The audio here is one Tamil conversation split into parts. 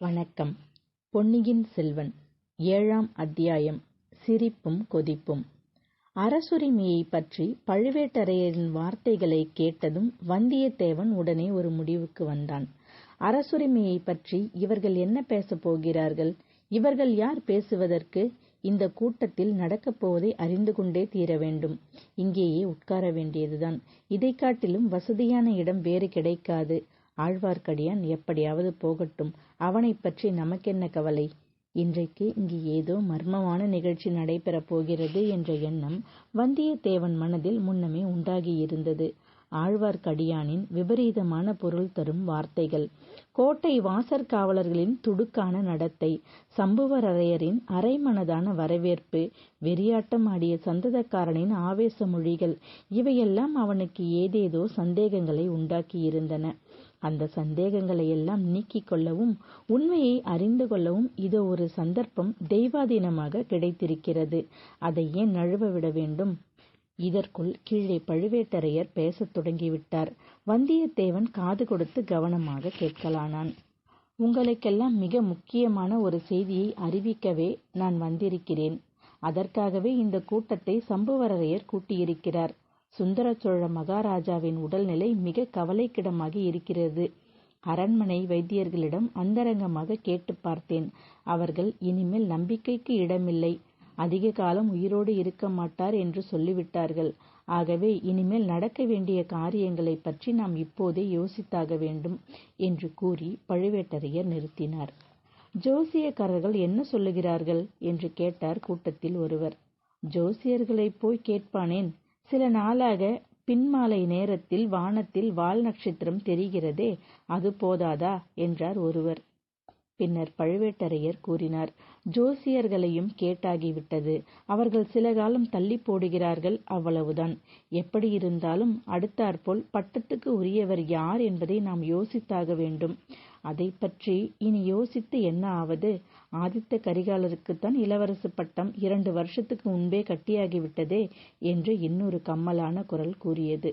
வணக்கம் பொன்னியின் செல்வன் ஏழாம் அத்தியாயம் சிரிப்பும் கொதிப்பும் அரசுரிமையைப் பற்றி பழுவேட்டரையரின் வார்த்தைகளை கேட்டதும் வந்தியத்தேவன் உடனே ஒரு முடிவுக்கு வந்தான். அரசுரிமையைப் பற்றி இவர்கள் என்ன பேசப் போகிறார்கள்? இவர்கள் யார் பேசுவதற்கு? இந்த கூட்டத்தில் நடக்கப் போவதை அறிந்து கொண்டே தீர வேண்டும். இங்கேயே உட்கார வேண்டியதுதான். இதைக் காட்டிலும் வசதியான இடம் வேறு கிடைக்காது. ஆழ்வார்க்கடியான் எப்படியாவது போகட்டும். அவனைப் பற்றி நமக்கென்ன கவலை? இன்றைக்கு இங்கு ஏதோ மர்மமான நிகழ்ச்சி நடைபெறப் போகிறது என்ற எண்ணம் வந்தியத்தேவன் மனதில் முன்னமே உண்டாகியிருந்தது. ஆழ்வார்க்கடியானின் விபரீதமான பொருள் தரும் வார்த்தைகள், கோட்டை வாசற்காவலர்களின் துடுக்கான நடத்தை, சம்புவரையரின் அரைமனதான வரவேற்பு, வெறியாட்டம் ஆடிய சந்ததக்காரனின் ஆவேச மொழிகள் இவையெல்லாம் அவனுக்கு ஏதேதோ சந்தேகங்களை உண்டாக்கியிருந்தன. அந்த சந்தேகங்களையெல்லாம் நீக்கிக் கொள்ளவும் உண்மையை அறிந்து கொள்ளவும் இதோ ஒரு சந்தர்ப்பம் தெய்வாதீனமாக கிடைத்திருக்கிறது. அதை ஏன் நழுவ விட வேண்டும்? இதற்குள் கீழே பழுவேட்டரையர் பேசத் தொடங்கிவிட்டார். வந்தியத்தேவன் காது கொடுத்து கவனமாக கேட்கலானான். உங்களுக்கெல்லாம் மிக முக்கியமான ஒரு செய்தியை அறிவிக்கவே நான் வந்திருக்கிறேன். அதற்காகவே இந்த கூட்டத்தை சம்புவரையர் கூட்டியிருக்கிறார். சுந்தர சோழ மகாராஜாவின் உடல்நிலை மிக கவலைக்கிடமாகி இருக்கிறது. அரண்மனை வைத்தியர்களிடம் அந்தரங்கமாக கேட்டு பார்த்தேன். அவர்கள் இனிமேல் நம்பிக்கைக்கு இடமில்லை. அதிக காலம் உயிரோடு இருக்க மாட்டார் என்று சொல்லிவிட்டார்கள். ஆகவே இனிமேல் நடக்க வேண்டிய காரியங்களைப் பற்றி நாம் இப்போதே யோசித்தாக வேண்டும் என்று கூறி பழுவேட்டரையர் நிறுத்தினார். ஜோசியக்காரர்கள் என்ன சொல்லுகிறார்கள்? என்று கேட்டார் கூட்டத்தில் ஒருவர். ஜோசியர்களைப் போய் கேட்பானேன்? சில நாளாக பின்மாலை நேரத்தில் வானத்தில் வால் நட்சத்திரம் தெரிகிறதே அது போதாதா? என்றார் ஒருவர். பின்னர் பழுவேட்டரையர் கூறினார் ஜோசியர்களையும் கேட்டாகிவிட்டது. அவர்கள் சில காலம் தள்ளிப் போடுகிறார்கள் அவ்வளவுதான். எப்படியிருந்தாலும் அடுத்தாற்போல் பட்டத்துக்கு உரியவர் யார் என்பதை நாம் யோசித்தாக வேண்டும். அதைப் பற்றி இனி யோசித்து என்ன ஆவது? ஆதித்த கரிகாலருக்குத்தான் இளவரசு பட்டம் இரண்டு வருஷத்துக்கு முன்பே கட்டியாகிவிட்டதே என்று இன்னொரு கம்மலான குரல் கூறியது.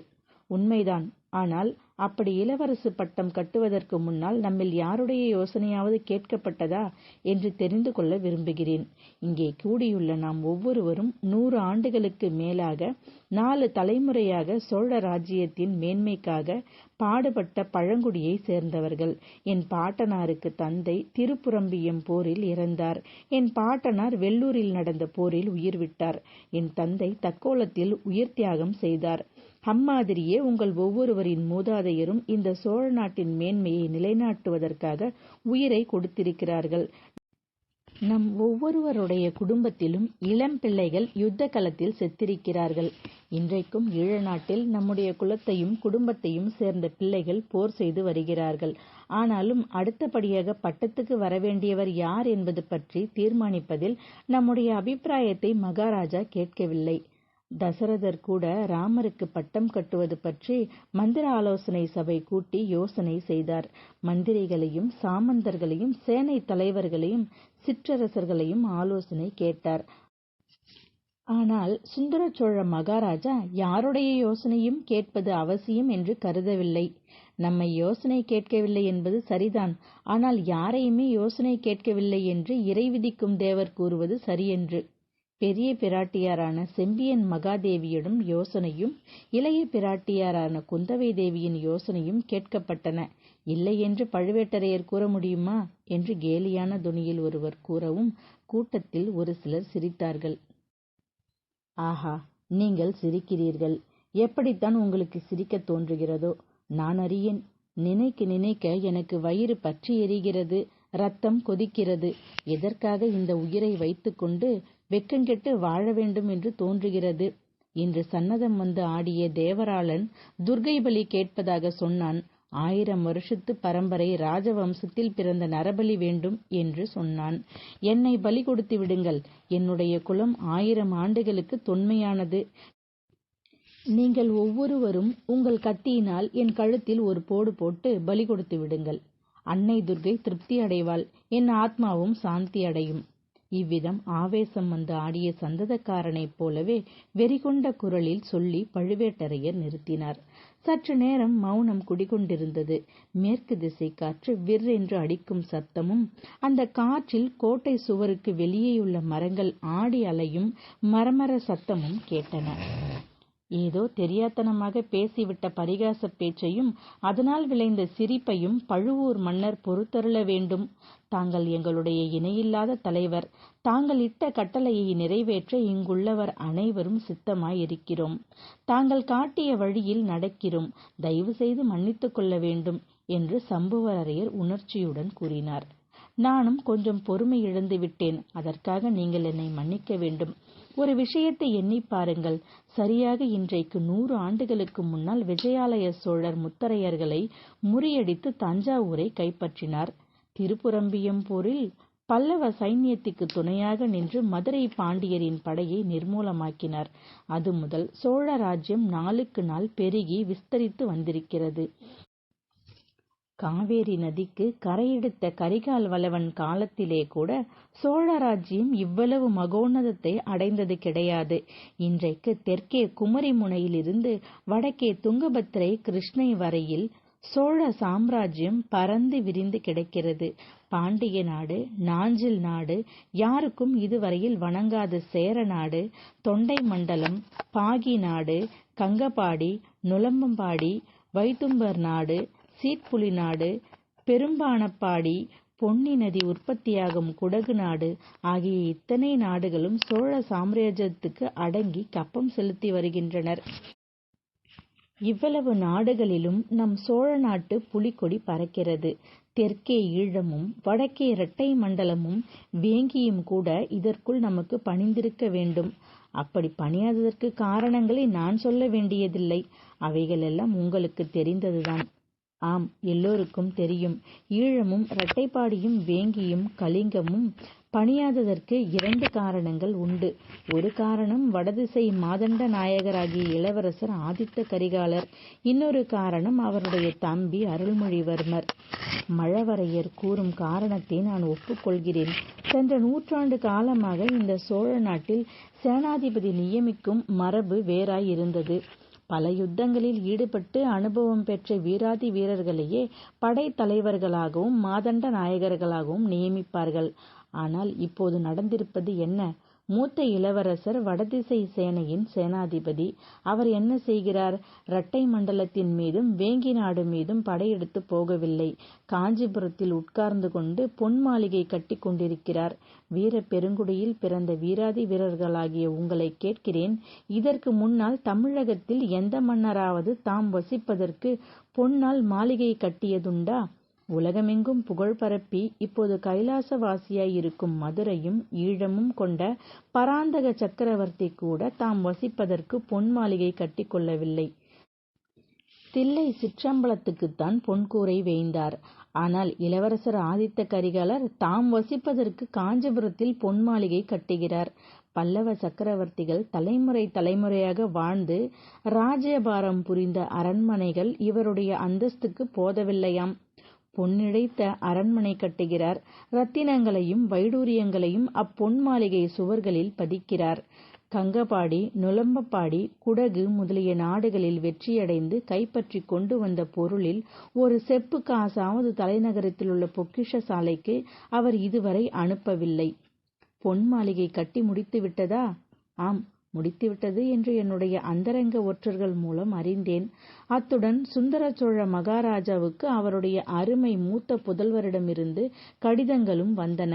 உண்மைதான். ஆனால் அப்படி இளவரசு பட்டம் கட்டுவதற்கு முன்னால் நம்மில் யாருடைய யோசனையாவது கேட்கப்பட்டதா என்று தெரிந்து கொள்ள விரும்புகிறேன். இங்கே கூடியுள்ள நாம் ஒவ்வொருவரும் நூறு ஆண்டுகளுக்கு மேலாக நாலு தலைமுறையாக சோழ ராஜ்யத்தின் மேன்மைக்காக பாடுபட்ட பழங்குடியைச் சேர்ந்தவர்கள். என் பாட்டனாருக்கு தந்தை திருப்புறம்பியம் போரில் இறந்தார். என் பாட்டனார் வெள்ளூரில் நடந்த போரில் உயிர் விட்டார். என் தந்தை தக்கோலத்தில் உயிர் தியாகம் செய்தார். அம்மாதிரியே உங்கள் ஒவ்வொருவரின் மூதாதையரும் இந்த சோழ நாட்டின் மேன்மையை நிலைநாட்டுவதற்காக உயிரை கொடுத்திருக்கிறார்கள். நம் ஒவ்வொருவருடைய குடும்பத்திலும் இளம் பிள்ளைகள் யுத்த களத்தில் செத்திருக்கிறார்கள். இன்றைக்கும் ஈழ நாட்டில் நம்முடைய குலத்தையும் குடும்பத்தையும் சேர்ந்த பிள்ளைகள் போர் செய்து வருகிறார்கள். ஆனாலும் அடுத்தபடியாக பட்டத்துக்கு வரவேண்டியவர் யார் என்பது பற்றி தீர்மானிப்பதில் நம்முடைய அபிப்பிராயத்தை மகாராஜா கேட்கவில்லை. தசரதர் கூட ராமருக்கு பட்டம் கட்டுவது பற்றி மந்திர ஆலோசனை சபை கூட்டி யோசனை செய்தார். மந்திரிகளையும் சாமந்தர்களையும் சேனை தலைவர்களையும் சிற்றரசர்களையும் ஆலோசனை கேட்டார். ஆனால் சுந்தர சோழ மகாராஜா யாருடைய யோசனையும் கேட்பது அவசியம் என்று கருதவில்லை. நம்மை யோசனை கேட்கவில்லை என்பது சரிதான். ஆனால் யாரையுமே யோசனை கேட்கவில்லை என்று இறை விதிக்கும் தேவர் கூறுவது சரியென்று பெரிய பிராட்டியாரான செம்பியன் மகாதேவியிடம் யோசனையும் இளைய பிராட்டியாரான குந்தவை தேவியின் யோசனையும் கேட்கப்பட்டன. இல்லையென்று பழுவேட்டரையர் கூற முடியுமா? என்று கேலியான துணியில் ஒருவர் கூறவும் கூட்டத்தில் ஒரு சிலர் சிரித்தார்கள். ஆஹா நீங்கள் சிரிக்கிறீர்கள். எப்படித்தான் உங்களுக்கு சிரிக்கத் தோன்றுகிறதோ நான் அறியேன். நினைக்க நினைக்க எனக்கு வயிறு பற்றி எரிகிறது. ரத்தம் கொதிக்கிறது. எதற்காக இந்த உயிரை வைத்துக்கொண்டு வெட்கங்கெட்டு வாழ வேண்டும் என்று தோன்றுகிறது. இன்று சன்னதம் வந்து ஆடிய தேவராளன் துர்க்கை பலி கேட்பதாக சொன்னான். ஆயிரம் வருஷத்து பரம்பரை ராஜவம்சத்தில் பிறந்த நரபலி வேண்டும் என்று சொன்னான். என்னை பலி கொடுத்து விடுங்கள். என்னுடைய குலம் ஆயிரம் ஆண்டுகளுக்கு தொன்மையானது. நீங்கள் ஒவ்வொருவரும் உங்கள் கத்தியினால் என் கழுத்தில் ஒரு போடு போட்டு பலி கொடுத்து விடுங்கள். அன்னை துர்க்கை திருப்தி அடைவாள். என் ஆத்மாவும் சாந்தி அடையும். இவ்விதம் ஆவேசம் வந்து ஆடிய சந்ததக்காரனைப் போலவே வெறிகொண்ட குரலில் சொல்லி பழுவேட்டரையர் நிறுத்தினார். சற்று நேரம் மௌனம் குடிகொண்டிருந்தது. மேற்கு திசைக் காற்று விர்ரென்று அடிக்கும் சத்தமும் அந்தக் காற்றில் கோட்டை சுவருக்கு வெளியேயுள்ள மரங்கள் ஆடி அலையும் மரமர சத்தமும் கேட்டன. ஏதோ தெரியாத்தனமாக பேசிவிட்ட பரிகாசப் பேச்சையும் அதனால் விளைந்த சிரிப்பையும் பழுவூர் மன்னர் பொறுத்தருள வேண்டும். தாங்கள் எங்களுடைய இணையில்லாத தலைவர். தாங்கள் இட்ட கட்டளையை நிறைவேற்ற இங்குள்ளவர் அனைவரும் சித்தமாயிருக்கிறோம். தாங்கள் காட்டிய வழியில் நடக்கிறோம். தயவு செய்து மன்னித்துக் கொள்ள வேண்டும் என்று சம்புவரையர் உணர்ச்சியுடன் கூறினார். நானும் கொஞ்சம் பொறுமை இழந்து விட்டேன் அதற்காக நீங்கள் என்னை மன்னிக்க வேண்டும். ஒரு விஷயத்தை எண்ணிப் பாருங்கள். சரியாக இன்றைக்கு நூறு ஆண்டுகளுக்கு முன்னால் விஜயாலய சோழர் முத்தரையர்களை முறியடித்து தஞ்சாவூரைக் கைப்பற்றினார். திருப்புரம்பியம் போரில் பல்லவ சைன்யத்துக்கு துணையாக நின்று மதுரை பாண்டியரின் படையை நிர்மூலமாக்கினார். அது முதல் சோழ ராஜ்யம் நாளுக்கு நாள் பெருகி விஸ்தரித்து வந்திருக்கிறது. காவேரி நதிக்கு கரையெடுத்த கரிகால் வளவன் காலத்திலேகூட சோழ ராஜ்யம் இவ்வளவு மகோன்னதத்தை அடைந்தது கிடையாது. இன்றைக்கு தெற்கே குமரி முனையிலிருந்து வடக்கே துங்கபத்திரை கிருஷ்ணை வரையில் சோழ சாம்ராஜ்யம் பரந்து விரிந்து கிடக்கிறது. பாண்டிய நாடு, நாஞ்சில் நாடு, யாருக்கும் இதுவரையில் வணங்காத சேர நாடு, தொண்டை மண்டலம், பாகி நாடு, கங்கபாடி, நுளம்பம்பாடி, வைத்தும்பர் நாடு, சீட்புலி நாடு, பெரும்பாணப்பாடி, பொன்னி நதி உற்பத்தியாகும் குடகு நாடு ஆகிய இத்தனை நாடுகளும் சோழ சாம்ராஜ்யத்துக்கு அடங்கி கப்பம் செலுத்தி வருகின்றனர். இவ்வளவு நாடுகளிலும் நம் சோழ நாட்டு புலிக்கொடி பறக்கிறது. தெற்கே ஈழமும் வடக்கே இரட்டை மண்டலமும் வேங்கியும் கூட இதற்குள் நமக்கு பணிந்திருக்க வேண்டும். அப்படி பணியாததற்குக் காரணங்களை நான் சொல்ல வேண்டியதில்லை. அவைகளெல்லாம் உங்களுக்குத் தெரிந்ததுதான். ஆம் எல்லோருக்கும் தெரியும். ஈழமும் இரட்டைப்பாடியும் வேங்கியும் கலிங்கமும் பணியாததற்கு இரண்டு காரணங்கள் உண்டு. ஒரு காரணம் வடதிசை மாதண்ட நாயகராகிய இளவரசர் ஆதித்த கரிகாலர். இன்னொரு காரணம் அவருடைய தம்பி அருள்மொழிவர்மர். மழவரையர் கூறும் காரணத்தை நான் ஒப்புக் கொள்கிறேன். சென்ற நூற்றாண்டு காலமாக இந்தச் சோழ நாட்டில் சேனாதிபதி நியமிக்கும் மரபு வேறாய் இருந்தது. பல யுத்தங்களில் ஈடுபட்டு அனுபவம் பெற்ற வீராதி வீரர்களையே படைத்தலைவர்களாகவும் மாதண்ட நாயகர்களாகவும் நியமிப்பார்கள். ஆனால் இப்போது நடந்திருப்பது என்ன? மூத்த இளவரசர் வடதிசை சேனையின் சேனாதிபதி. அவர் என்ன செய்கிறார்? இரட்டை மண்டலத்தின் மீதும் வேங்கி நாடு மீதும் படையெடுத்துப் போகவில்லை. காஞ்சிபுரத்தில் உட்கார்ந்து கொண்டு பொன் மாளிகை கட்டிக் கொண்டிருக்கிறார். வீர பெருங்குடியில் பிறந்த வீராதி வீரர்களாகிய உங்களை கேட்கிறேன் இதற்கு முன்னால் தமிழகத்தில் எந்த மன்னராவது தாம் வசிப்பதற்கு பொன்னால் மாளிகை கட்டியதுண்டா? உலகமெங்கும் புகழ் பரப்பி இப்போது கைலாசவாசியாய் இருக்கும் மதுரையும் ஈழமும் கொண்ட பராந்தக சக்கரவர்த்தி கூட தாம் வசிப்பதற்கு பொன் மாளிகை கட்டிக் கொள்ளவில்லை. தில்லைச் சிற்றம்பலத்துக்குத்தான் பொன் கூரை வேய்ந்தார். ஆனால் இளவரசர் ஆதித்த கரிகாலர் தாம் வசிப்பதற்கு காஞ்சிபுரத்தில் பொன் மாளிகை கட்டுகிறார். பல்லவ சக்கரவர்த்திகள் தலைமுறை தலைமுறையாக வாழ்ந்து ராஜ்யபாரம் புரிந்த அரண்மனைகள் இவருடைய அந்தஸ்துக்குப் போதவில்லையாம். பொன்னிழைத்த அரண்மனை கட்டுகிறார். ரத்தினங்களையும் வைடூரியங்களையும் அப்பொன் மாளிகை சுவர்களில் பதிக்கிறார். கங்கபாடி, நுழம்பப்பாடி குடகு முதலிய நாடுகளில் வெற்றியடைந்து கைப்பற்றிக் கொண்டு வந்த பொருளில் ஒரு செப்பு காசாவது தலைநகரத்திலுள்ள பொக்கிஷ சாலைக்கு அவர் இதுவரை அனுப்பவில்லை. பொன் மாளிகை கட்டி முடித்துவிட்டதா? ஆம் முடித்துவிட்டது என்று என்னுடைய அந்தரங்க ஒற்றர்கள் மூலம் அறிந்தேன். அத்துடன் சுந்தர சோழ மகாராஜாவுக்கு அவருடைய அருமை மூத்த புதல்வரிடமிருந்து கடிதங்களும் வந்தன.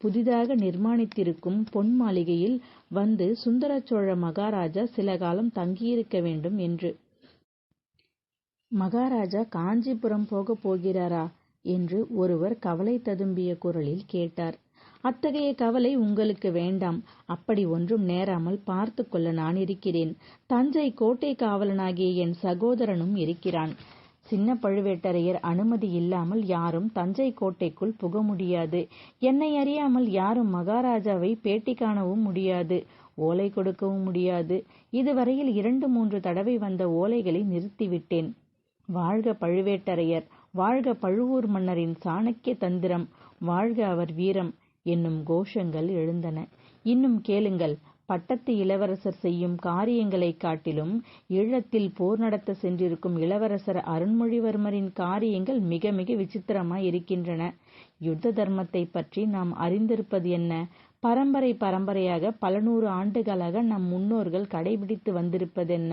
புதிதாக நிர்மாணித்திருக்கும் பொன் மாளிகையில் வந்து சுந்தர சோழ மகாராஜா சில காலம் தங்கியிருக்க வேண்டும் என்று. மகாராஜா காஞ்சிபுரம் போகப் போகிறாரா? என்று ஒருவர் கவலை ததும்பிய குரலில் கேட்டார். அத்தகைய கவலை உங்களுக்கு வேண்டாம். அப்படி ஒன்றும் நேராமல் பார்த்துக்கொள்ள கொள்ள நானிருக்கிறேன். தஞ்சை கோட்டை காவலனாகிய என் சகோதரனும் இருக்கிறான். சின்ன பழுவேட்டரையர் அனுமதி இல்லாமல் யாரும் தஞ்சை கோட்டைக்குள் புக முடியாது. என்னை அறியாமல் யாரும் மகாராஜாவை பேட்டி காணவும் முடியாது. ஓலை கொடுக்கவும் முடியாது. இதுவரையில் இரண்டு மூன்று தடவை வந்த ஓலைகளை நிறுத்திவிட்டேன். வாழ்க பழுவேட்டரையர் வாழ்க பழுவூர் மன்னரின் சாணக்கிய தந்திரம் வாழ்க அவர் வீரம் என்னும் கோஷங்கள் எழுந்தன. இன்னும் கேளுங்கள் பட்டத்து இளவரசர் செய்யும் காரியங்களைக் காட்டிலும் ஈழத்தில் போர் நடத்தச் சென்றிருக்கும் இளவரசர் அருண்மொழிவர்மரின் காரியங்கள் மிக மிக விசித்திரமாய் இருக்கின்றன. யுத்த தர்மத்தைப் பற்றி நாம் அறிந்திருப்பது என்ன? பரம்பரை பரம்பரையாக பல நூறு ஆண்டுகளாக நம் முன்னோர்கள் கடைபிடித்து வந்திருப்பதென்ன?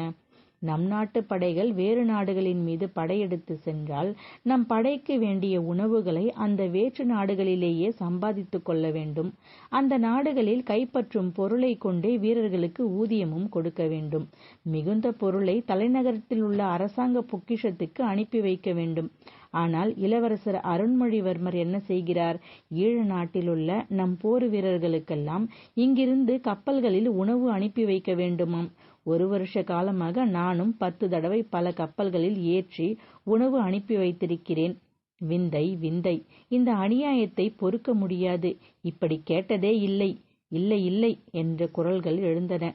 நம் நாட்டுப் படைகள் வேறு நாடுகளின் மீது படையெடுத்துச் சென்றால் நம் படைக்கு வேண்டிய உணவுகளை அந்த வேற்று நாடுகளிலேயே சம்பாதித்துக் கொள்ள வேண்டும். அந்த நாடுகளில் கைப்பற்றும் பொருளைக் கொண்டே வீரர்களுக்கு ஊதியமும் கொடுக்க வேண்டும். மிகுந்த பொருளை தலைநகரத்திலுள்ள அரசாங்க பொக்கிஷத்துக்கு அனுப்பி வைக்க வேண்டும். ஆனால் இளவரசர் அருண்மொழிவர்மர் என்ன செய்கிறார்? ஈழ நாட்டிலுள்ள நம் போர் வீரர்களுக்கெல்லாம் இங்கிருந்து கப்பல்களில் உணவு அனுப்பி வைக்க வேண்டுமாம். ஒரு வருஷ காலமாக நானும் பத்து தடவை பல கப்பல்களில் ஏற்றி உணவு அனுப்பி வைத்திருக்கிறேன். விந்தை விந்தை. இந்த அநியாயத்தை பொறுக்க முடியாது. இப்படி கேட்டதே இல்லை. இல்லை இல்லை என்ற குரல்கள் எழுந்தன.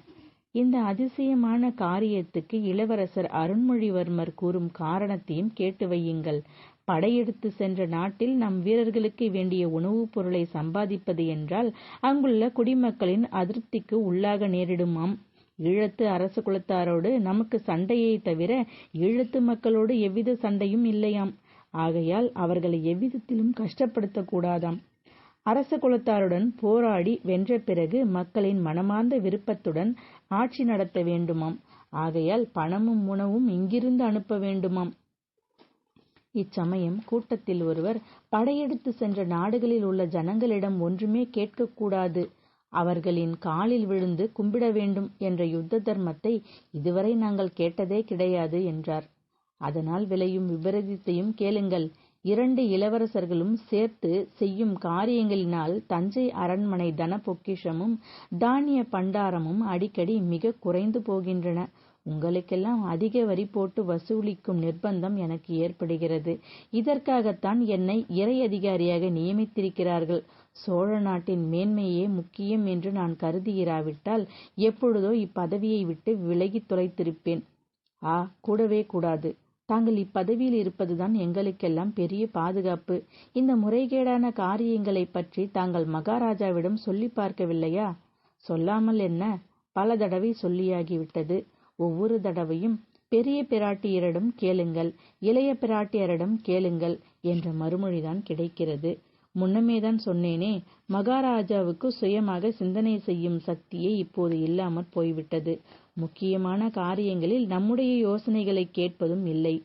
இந்த அதிசயமான காரியத்துக்கு இளவரசர் அருண்மொழிவர்மர் கூறும் காரணத்தையும் கேட்டு வையுங்கள். படையெடுத்துச் சென்ற நாட்டில் நம் வீரர்களுக்கு வேண்டிய உணவுப் பொருளை சம்பாதிப்பது என்றால் அங்குள்ள குடிமக்களின் அதிருப்திக்கு உள்ளாக நேரிடுமாம். ஈழத்து அரச குலத்தாரோடு நமக்கு சண்டையைத் தவிர ஈழத்து மக்களோடு எவ்வித சண்டையும் இல்லையாம். ஆகையால் அவர்களை எவ்விதத்திலும் கஷ்டப்படுத்தக்கூடாதாம் அரச குலத்தாருடன் போராடி வென்ற பிறகு மக்களின் மனமார்ந்த விருப்பத்துடன் ஆட்சி நடத்த வேண்டுமாம். ஆகையால் பணமும் உணவும் இங்கிருந்து அனுப்ப வேண்டுமாம். இச்சமயம் கூட்டத்தில் ஒருவர் படையெடுத்துச் சென்ற நாடுகளில் உள்ள ஜனங்களிடம் ஒன்றுமே கேட்கக்கூடாது அவர்களின் காலில் விழுந்து கும்பிட வேண்டும் என்ற யுத்த தர்மத்தை இதுவரை நாங்கள் கேட்டதே கிடையாது என்றார். அதனால் விளையும் விபரீதத்தையும் கேளுங்கள். இரண்டு இளவரசர்களும் சேர்த்து செய்யும் காரியங்களினால் தஞ்சை அரண்மனை தன பொக்கிஷமும் தானிய பண்டாரமும் அடிக்கடி மிக குறைந்து போகின்றன. உங்களுக்கெல்லாம் அதிக வரி போட்டு வசூலிக்கும் நிர்பந்தம் எனக்கு ஏற்படுகிறது. இதற்காகத்தான் என்னை இறை அதிகாரியாக நியமித்திருக்கிறார்கள். சோழ நாட்டின் மேன்மையே முக்கியம் என்று நான் கருதுகிறாவிட்டால் எப்பொழுதோ இப்பதவியை விட்டு விலகித் தொலைத்திருப்பேன். ஆ கூடவே கூடாது. தாங்கள் இப்பதவியில் இருப்பதுதான் எங்களுக்கெல்லாம் பெரிய பாதுகாப்பு. இந்த முறைகேடான காரியங்களைப் பற்றி தாங்கள் மகாராஜாவிடம் சொல்லி பார்க்கவில்லையா? சொல்லாமல் என்ன? பல தடவை சொல்லியாகிவிட்டது. ஒவ்வொரு தடவையும் பெரிய பிராட்டியரிடம் கேளுங்கள் இளைய பிராட்டியரிடம் கேளுங்கள் என்ற மறுமொழிதான் கிடைக்கிறது. முன்னமேதான் சொன்னேனே மகாராஜாவுக்கு சுயமாக சிந்தனை செய்யும் சக்தியே இப்போது இல்லாமற் போய்விட்டது. முக்கியமான காரியங்களில் நம்முடைய யோசனைகளைக் கேட்பதும் இல்லை.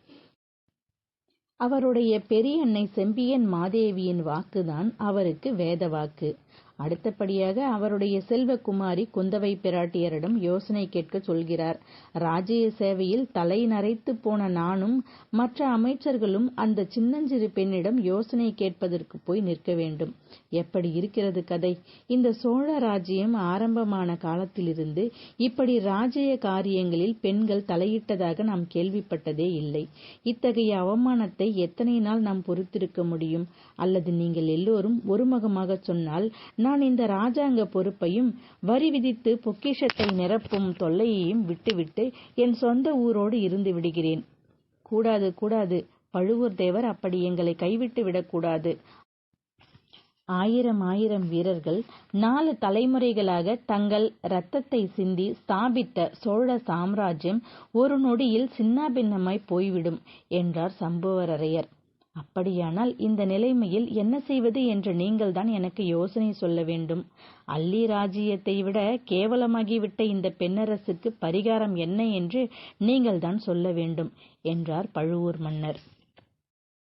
அவருடைய பெரியன்னை செம்பியன் மாதேவியின் வாக்குதான் அவருக்கு வேத வாக்கு. அடுத்தபடியாக அவருடைய செல்வகுமாரி குந்தவை பிராட்டியரிடம் யோசனை கேட்கச் சொல்கிறார். ராஜ்ய சேவையில் தலை நரைத்து போன நானும் மற்ற அமைச்சர்களும் அந்த சின்னஞ்சிறு பெண்ணிடம் யோசனை கேட்பதற்கு போய் நிற்க வேண்டும். எப்படி இருக்கிறது கதை? இந்த சோழ ராஜ்யம் ஆரம்பமான காலத்திலிருந்து இப்படி ராஜ்ய காரியங்களில் பெண்கள் தலையிட்டதாக நாம் கேள்விப்பட்டதே இல்லை. இத்தகைய அவமானத்தை எத்தனை நாள் நாம் பொறுத்திருக்க முடியும்? அல்லது நீங்கள் எல்லோரும் ஒருமுகமாக சொன்னால் நான் இந்த ராஜாங்க பொறுப்பையும் வரி விதித்து பொக்கிஷத்தை நிரப்பும் தொல்லையையும் விட்டுவிட்டு என் சொந்த ஊரோடு இருந்து விடுகிறேன். கூடாது கூடாது. பழுவூர் தேவர் அப்படி எங்களை கைவிட்டு விடக்கூடாது. ஆயிரம் ஆயிரம் வீரர்கள் நாலு தலைமுறைகளாக தங்கள் ரத்தத்தை சிந்தி ஸ்தாபித்த சோழ சாம்ராஜ்யம் ஒரு நொடியில் சின்னாபின்னமாய் போய்விடும் என்றார் சம்புவரையர். அப்படியானால் இந்த நிலைமையில் என்ன செய்வது என்று நீங்கள்தான் எனக்கு யோசனை சொல்ல வேண்டும். அல்லி ராஜ்யத்தை விட கேவலமாகிவிட்ட இந்த பெண்ணரசுக்கு பரிகாரம் என்ன என்று நீங்கள்தான் சொல்ல வேண்டும் என்றார் பழுவூர் மன்னர்.